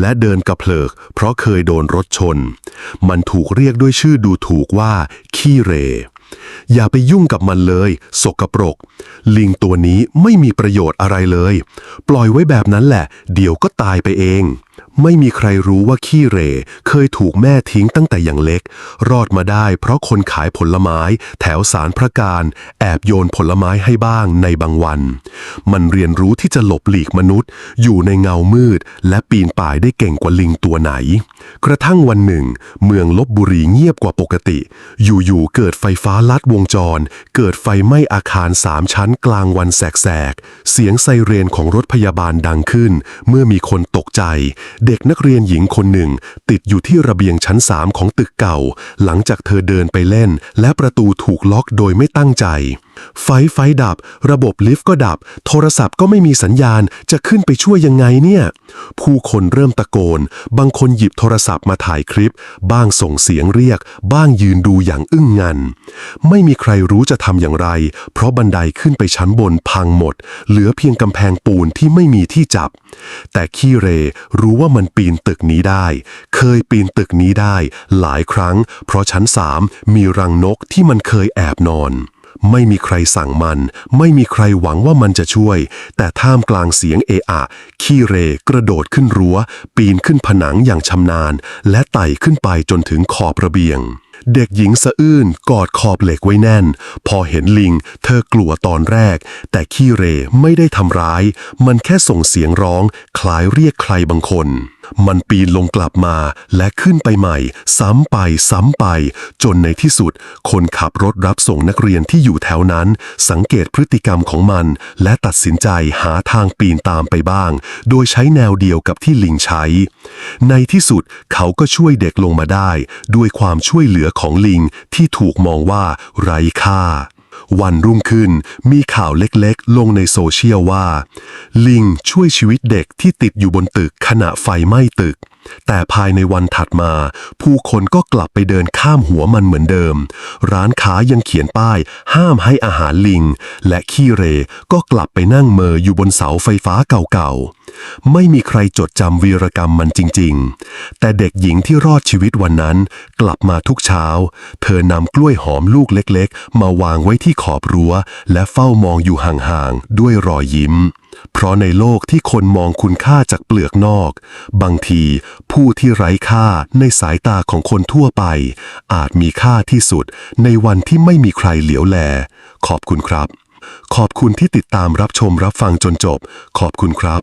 และเดินกระเพลิก เพราะเคยโดนรถชน มันถูกเรียกด้วยชื่อดูถูกว่า ขี้เร อย่าไปยุ่งกับมันเลย สกปรก ลิงตัวนี้ไม่มีประโยชน์อะไรเลย ปล่อยไว้แบบนั้นแหละ เดี๋ยวก็ตายไปเอง ไม่มีใครรู้ว่าขี้เรเคยถูกแม่ทิ้งตั้งแต่อย่างเล็ก รอดมาได้เพราะคนขายผลไม้แถวสารพระการ แอบโยนผลไม้ให้บ้างในบางวัน มันเรียนรู้ที่จะหลบหลีกมนุษย์ อยู่ในเงามืด และปีนป่ายได้เก่งกว่าลิงตัวไหน กระทั่งวันหนึ่ง เมืองลบบุรีเงียบกว่าปกติ อยู่ๆเกิดไฟฟ้าลัดวงจร เกิดไฟไหม้อาคารสามชั้นกลางวันแสกๆเสียงไซเรนของรถพยาบาลดังขึ้น เมื่อมีคนตกใจเด็กนักเรียนหญิงคนหนึ่ง ติดอยู่ที่ระเบียงชั้นสามของตึกเก่า หลังจากเธอเดินไปเล่น และประตูถูกล็อกโดยไม่ตั้งใจ ไฟไฟดับ ระบบลิฟต์ก็ดับ โทรศัพท์ก็ไม่มีสัญญาณจะขึ้นไปช่วยยังไงเนี่ย ผู้คนเริ่มตะโกน บางคนหยิบโทรศัพท์มาถ่ายคลิป บ้างส่งเสียงเรียก บ้างยืนดูอย่างอึ้งงัน ไม่มีใครรู้จะทำอย่างไร เพราะบันไดขึ้นไปชั้นบนพังหมด เหลือเพียงกำแพงปูนที่ไม่มีที่จับ แต่ขี้เรรู้ว่ามันปีนตึกนี้ได้ เคยปีนตึกนี้ได้ หลายครั้ง เพราะชั้นสามมีรังนกที่มันเคยแอบนอน ไม่มีใครสั่งมัน ไม่มีใครหวังว่ามันจะช่วย แต่ท่ามกลางเสียงเอะอะ ขี้เรกระโดดขึ้นรั้ว ปีนขึ้นผนังอย่างชำนาญ และไต่ขึ้นไปจนถึงขอบระเบียง เด็กหญิงสะอื้นกอดขอบเหล็กไว้แน่น พอเห็นลิง เธอกลัวตอนแรก แต่ขี้เรไม่ได้ทำร้าย มันแค่ส่งเสียงร้อง คล้ายเรียกใครบางคน มันปีนลงกลับมาและขึ้นไปใหม่ ซ้ำไปซ้ำไป จนในที่สุด คนขับรถรับส่งนักเรียนที่อยู่แถวนั้น สังเกตพฤติกรรมของมัน และตัดสินใจหาทางปีนตามไปบ้าง โดยใช้แนวเดียวกับที่ลิงใช้ ในที่สุดเขาก็ช่วยเด็กลงมาได้ ด้วยความช่วยเหลือของลิงที่ถูกมองว่าไร้ค่า วันรุ่งขึ้นมีข่าวเล็กๆ ลงในโซเชียลว่า ลิงช่วยชีวิตเด็กที่ติดอยู่บนตึกขณะไฟไหม้ตึก แต่ภายในวันถัดมา ผู้คนก็กลับไปเดินข้ามหัวมันเหมือนเดิม ร้านค้ายังเขียนป้าย ห้ามให้อาหารลิง และขี้เรก็กลับไปนั่งเมออยู่บนเสาไฟฟ้าเก่าๆ ไม่มีใครจดจำวีรกรรมมันจริง ๆ แต่เด็กหญิงที่รอดชีวิตวันนั้น กลับมาทุกเช้า เธอนำกล้วยหอมลูกเล็กๆ มาวางไว้ที่ขอบรั้ว และเฝ้ามองอยู่ห่างๆ ด้วยรอยยิ้ม เพราะในโลกที่คนมองคุณค่าจากเปลือกนอก บางทีผู้ที่ไร้ค่าในสายตาของคนทั่วไป อาจมีค่าที่สุดในวันที่ไม่มีใครเหลียวแล ขอบคุณครับ ขอบคุณที่ติดตามรับชมรับฟังจนจบ ขอบคุณครับ